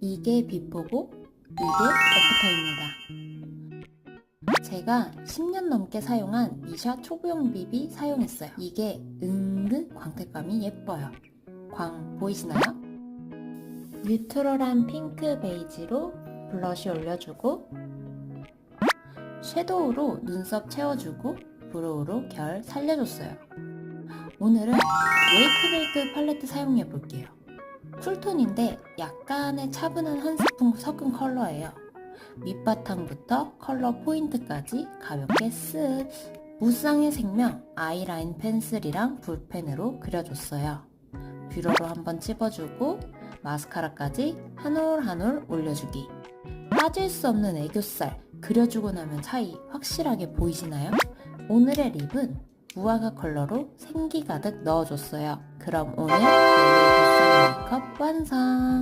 이게 비포고 이게 애프터입니다. 제가 10년 넘게 사용한 미샤 초보용 비비 사용했어요. 이게 은근 광택감이 예뻐요. 광 보이시나요? 뉴트럴한 핑크 베이지로 블러쉬 올려주고 섀도우로 눈썹 채워주고 브로우로 결 살려줬어요. 오늘은 웨이크메이크 팔레트 사용해 볼게요. 쿨톤인데 약간의 차분한 한 스푼 섞은 컬러예요. 밑바탕부터 컬러 포인트까지 가볍게 쓱 무쌍의 생명 아이라인 펜슬이랑 붓펜으로 그려줬어요. 뷰러로 한번 찝어주고 마스카라까지 한 올 한 올 올려주기. 빠질 수 없는 애교살 그려주고 나면 차이 확실하게 보이시나요? 오늘의 립은 무화과 컬러로 생기 가득 넣어줬어요. 그럼 오늘 립 메이크업 완성!